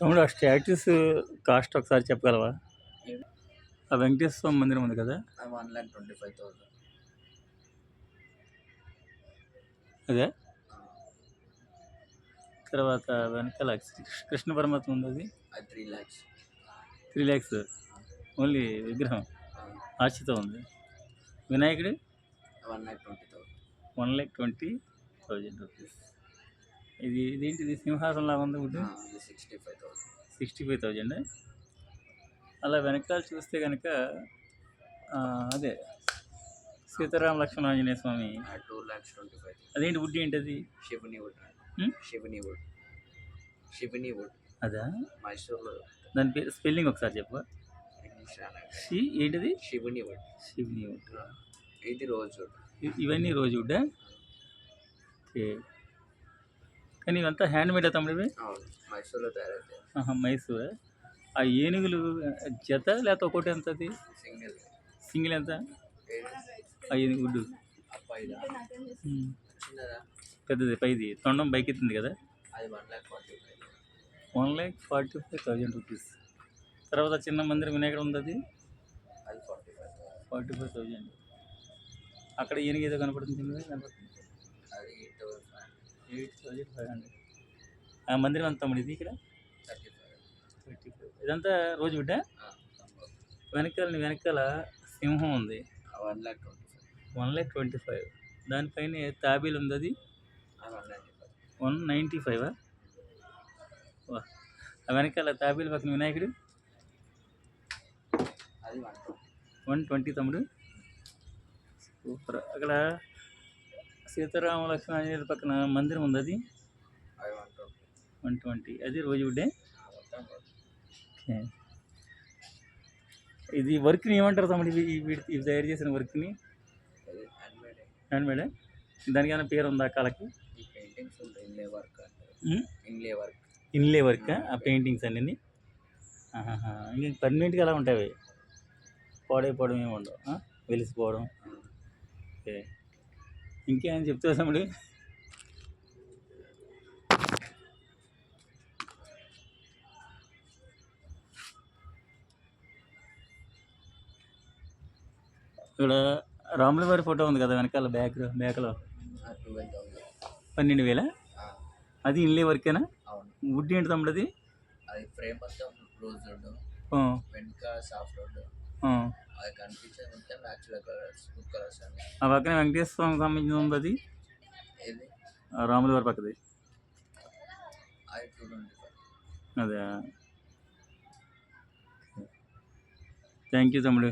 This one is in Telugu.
తమ్ముడు ఆ స్టాట్యూస్ కాస్ట్ ఒకసారి చెప్పగలవా? ఆ వెంకటేశ్వర స్వామి మందిరం ఉంది కదా? One lakh twenty five thousand. అదే? తర్వాత వెనకాల కృష్ణ పరమాత్మ ఉంది అది? Three lakhs three lakhs only విగ్రహం. ఆశతో ఉంది. వినాయకుడు? One lakh twenty thousand. One lakh twenty thousand rupees. ఇది ఇదేంటిది సింహాసనం లాగా ఉంది వుడ్ అది sixty five thousand sixty five thousand అలా వెనకాల చూస్తే కనుక అదే. Sitarama Lakshmana Anjaneya Swami two lakhs twenty five అదేంటి వుడ్ ఏంటది? శివుని వుడ్ Hmm? శివుని వుడ్ శివుని వుడ్ అదా? మైసూర్లో దాని పేరు స్పెల్లింగ్ ఒకసారి చెప్పు షి ఏంటిది? శివుని వుడ్ శివుని వుడ్ ఇది రోజు వుడ్ ఇవన్నీ రోజు వుడ్డా ఓకే. కానీ ఇవంతా హ్యాండ్ మేడ్ తమ్ముడు ఇవి మైసూర్లో తయారైతే మైసూర్? ఆ ఏనుగులు జత లేకపోతే ఒకటి ఎంత అది సింగిల్. సింగిల్ ఎంత? ఆ ఏనుగు. చిన్నదా? పెద్దది పైది. తొండం బైక్ ఎత్తింది కదా one lakh forty five. Thousand rupees. తర్వాత చిన్న మందిరం వినాయకుడు ఉంది అది ఫార్టీ ఫైవ్. థౌజండ్. అక్కడ ఏనుగు ఏదో కనపడుతుంది కనపడుతుంది అది eight thousand five eight thousand five hundred ఆ మందిరం అంత తమ్ముడు ఇది ఇక్కడ థర్టీ థర్టీ ఫైవ్ ఇదంతా రోజు బిడ్డ వెనకాల వెనకాల సింహం ఉంది one lakh twenty five one lakh twenty five దానిపైన తాబేలు ఉంది అది వన్ నైంటీ ఫైవ్ వా ఆ వెనకాల తాబీలు పక్కన వినాయకుడు వన్ ట్వంటీ తమ్ముడు సూపర్ అక్కడ సీతారామ లక్ష్మణ ఆంజనేయుల పక్కన మందిరం ఉంది అది? One twenty. ట్వంటీ అది రోజు వుడ్డే? ఓకే. ఇది వర్క్ని ఏమంటారు తమ్ముడు? ఇవి ఇవి తయారు చేసిన వర్క్ని? అది హ్యాండ్మేడ్. హ్యాండ్ దానికి ఏమైనా పేరు ఉందా కళకి ఇన్లే వర్క్ ఇన్లే వర్క్. ఆ పెయింటింగ్స్ అన్నీ ఇంకా పర్మనెంట్గా అలా ఉంటాయి పాడైపోవడం ఏమి ఉండవు వెలిసిపోవడం? ఓకే. ఇంకేమైనా చెప్తావు తమ్ముడు. ఇక్కడ రాముల వారి ఫోటో ఉంది కదా వెనకాల బ్యాక్ బ్యాక్లో పన్నెండు వేల? అది ఇన్లే వర్కేనా? వుడ్ ఏంటి తమ్ముడు అది? ఫ్రేమ్ వెనుక సాఫ్ట్. అది కనిపించేది మొత్తం న్యాచురల్ కలర్స్ గుడ్ కలర్స్ అన్ని. ఆ పక్కన వెంకటేశ్వర స్వామికి సంబంధించిన ఉంది అది ఏది? ఆ రాముల వారి పక్కది. అదే థ్యాంక్ యూ తమ్ముడు.